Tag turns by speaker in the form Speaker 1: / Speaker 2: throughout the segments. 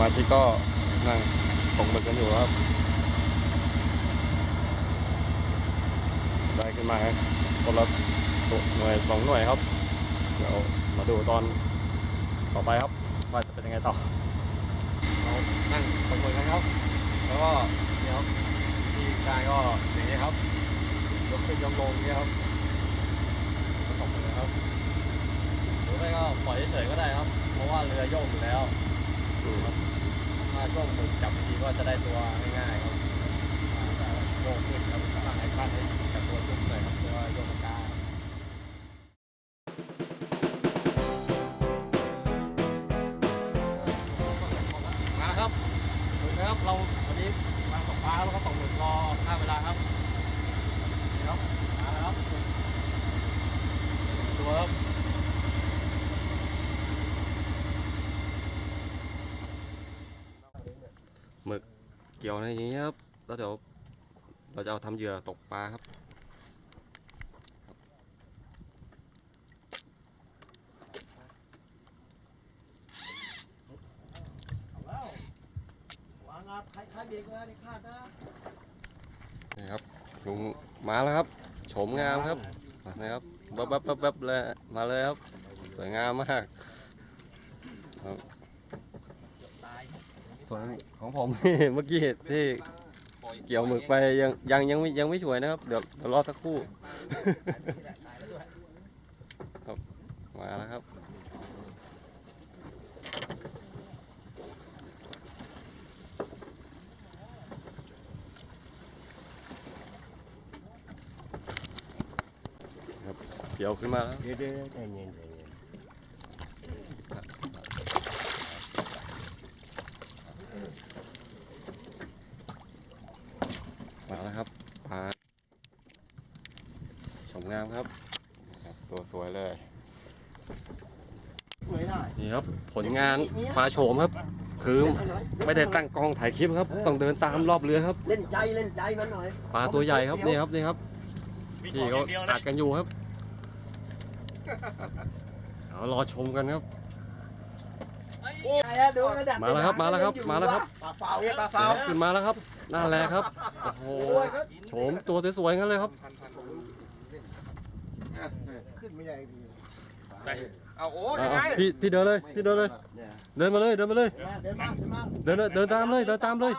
Speaker 1: มาชิกก็นั่งตกหมึกกันอยู่ครับ ได้ขึ้นมาครับคนละหน่วยสองหน่วยครับ เดี๋ยวมาดูตอนต่อไปครับ ว่าจะเป็นยังไงต่อ เรานั่งตกหมึกกันครับ แล้วก็เนี่ยครับที่การก็อย่างนี้ครับยกขึ้นยกลงอย่างนี้ครับก็ตกหมึกนครับ
Speaker 2: หรือไม่ก็ปล่อยเฉยๆก็ได้ครับ เพราะว่าเรือโยกอยู่แล้ว
Speaker 1: อืม
Speaker 2: ถ้าช่วงฝึกจับดีก็จะได้ตัวง่ายๆครับโยกขึ้นครับตั้งให้ปั้นให้กับตัวจุ่มเลยครับเพื่อโยกกระกามา เกี่
Speaker 1: ยวในอย่างนี้ครับ แล้วเดี๋ยวเราจะเอาทำเหยื่อตกปลาครับ
Speaker 2: นี่คาดนะ
Speaker 1: ครับลุงมาแล้วครับโฉมงามครับนะครับบับบับบับบับเลยมาเลยครับ สวยงามมากครับ สวนของผม เมื่อกี้ที่เกี่ยวหมึกไปยังยังยังไม่ยังไม่สวยนะครับ เดี๋ยวเดี๋ยวรอสักครู่
Speaker 2: ตายแล้วด้วย
Speaker 1: มาแล้วครับ ครับเกี่ยวขึ้นมาแล้ว
Speaker 3: เดี๋ยวเดี๋ยวใจเย็นใจเย็น
Speaker 1: มาแล้วครับ ปลาชมงามครับครับ ตัวสวยเลย
Speaker 3: ไม่ได้
Speaker 1: นี่ครับ ผลงานปลาโฉมครับ คือไม่ได้ตั้งกล้องถ่ายคลิปครับ ต้องเดินตามรอบเรือครับ
Speaker 3: เล่นใจเล่นใจมันหน่อย
Speaker 1: ปลาตัวใหญ่ครับนี่ครับนี่ครับพี่เขาตัดกันอยู่ครับเอารอชมกันครับ
Speaker 3: ดูกระดาษ
Speaker 1: มาแล้วครับ มาแล้วครับ มาแล้วครับ
Speaker 3: ปลาฟาวเนี่ยปลาฟาว
Speaker 1: ขึ้นมาแล้วครับ หน้าแรกครับ โอ้โหโฉมตัวสวยๆงั้นเลยครับ
Speaker 3: ขึ้นไม่ใหญ่ดี
Speaker 4: เอาโอ้
Speaker 1: เอา
Speaker 4: ยังไง
Speaker 1: เอาพี่พี่เดินเลยพี่เดินเลย
Speaker 3: เนี่ย
Speaker 1: เดินมาเลยเดินมาเลย
Speaker 3: เดินมาเดินมา
Speaker 1: เดินเลยเดินตามเลยเดินตามเลย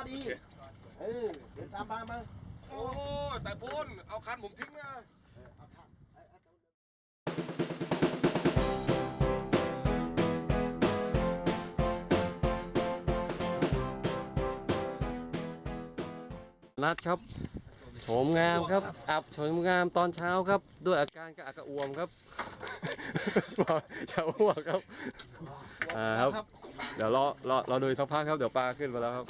Speaker 3: เออเดินตามมามา
Speaker 4: โอ้แต่พ่นเอาคันผมทิ้งนะ
Speaker 1: นัดครับโฉมงามครับ อับโฉมงามตอนเช้าครับ ด้วยอาการกระอักกระอ่วมครับชาวอ้วกครับอ่าครับ เดี๋ยวรอรอรอดูสักพักครับ เดี๋ยวปลาขึ้นมาแล้วครับ